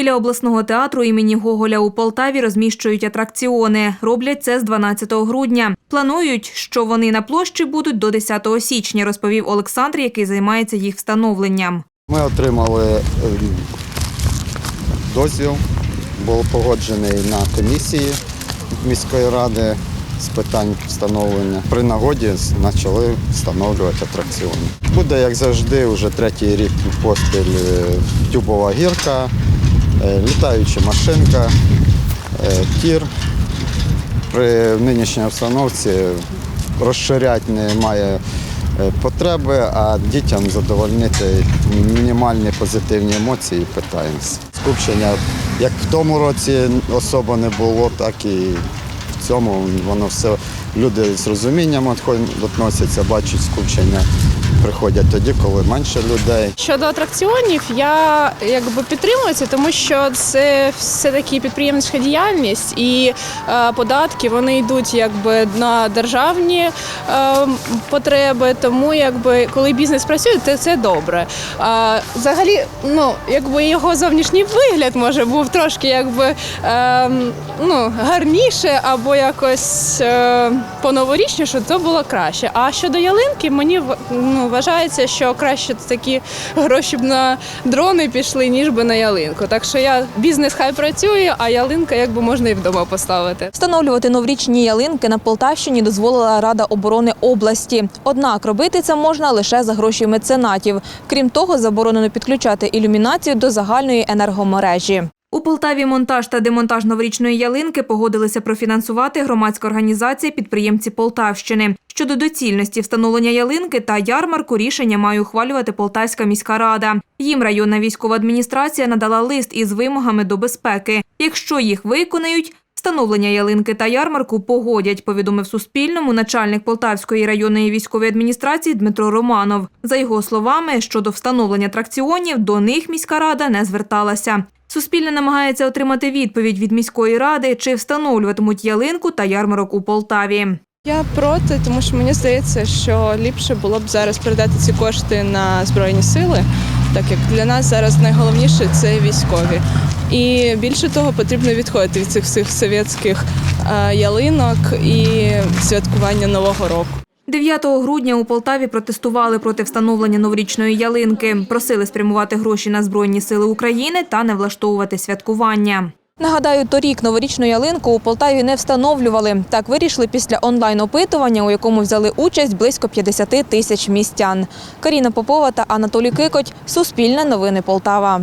Біля обласного театру імені Гоголя у Полтаві розміщують атракціони. Роблять це з 12 грудня. Планують, що вони на площі будуть до 10 січня, розповів Олександр, який займається їх встановленням. Ми отримали ем, дозвіл, був погоджений на комісії міської ради з питань встановлення. При нагоді почали встановлювати атракціони. Буде, як завжди, вже третій рік поспіль е, тюбова гірка, е, літаюча машинка, е, тір. При нинішній обстановці розширяти немає е, потреби, а дітям задовольнити мінімальні позитивні емоції питаємося. Скупчення як в тому році особо не було, так і в цьому воно все люди з розумінням відносяться, бачать скупчення. Приходять тоді, коли менше людей. Щодо атракціонів, я якби підтримую це, тому що це все таки підприємницька діяльність і е, податки вони йдуть якби на державні е, потреби. Тому якби коли бізнес працює, то це добре. А взагалі, ну якби його зовнішній вигляд може був трошки якби е, ну, гарніше або якось е, по-новорічніше, то було краще. А щодо ялинки, мені ну, вважається, що краще такі гроші б на дрони пішли, ніж би на ялинку. Так що я бізнес хай працює, а ялинка якби можна і вдома поставити. Встановлювати новорічні ялинки на Полтавщині дозволила Рада оборони області. Однак робити це можна лише за гроші меценатів. Крім того, заборонено підключати ілюмінацію до загальної енергомережі. У Полтаві монтаж та демонтаж новорічної ялинки погодилися профінансувати громадська організація підприємці Полтавщини. Щодо доцільності встановлення ялинки та ярмарку рішення має ухвалювати Полтавська міська рада. Їм районна військова адміністрація надала лист із вимогами до безпеки. Якщо їх виконають, Встановлення ялинки та ярмарку погодять, повідомив Суспільному начальник Полтавської районної військової адміністрації Дмитро Романов. За його словами, щодо встановлення атракціонів до них міська рада не зверталася. Суспільне намагається отримати відповідь від міської ради, чи встановлюватимуть ялинку та ярмарок у Полтаві. Я проти, тому що мені здається, що ліпше було б зараз передати ці кошти на збройні сили, так як для нас зараз найголовніше це військові. І більше того, потрібно відходити від цих всіх совєтських е, ялинок і святкування нового року. 9 грудня у Полтаві протестували проти встановлення новорічної ялинки. Просили спрямувати гроші на Збройні сили України та не влаштовувати святкування. Нагадаю, торік новорічну ялинку у Полтаві не встановлювали. Так вирішили після онлайн-опитування, у якому взяли участь близько 50 тисяч містян. Каріна Попова та Анатолій Кикоть. Суспільне новини Полтава.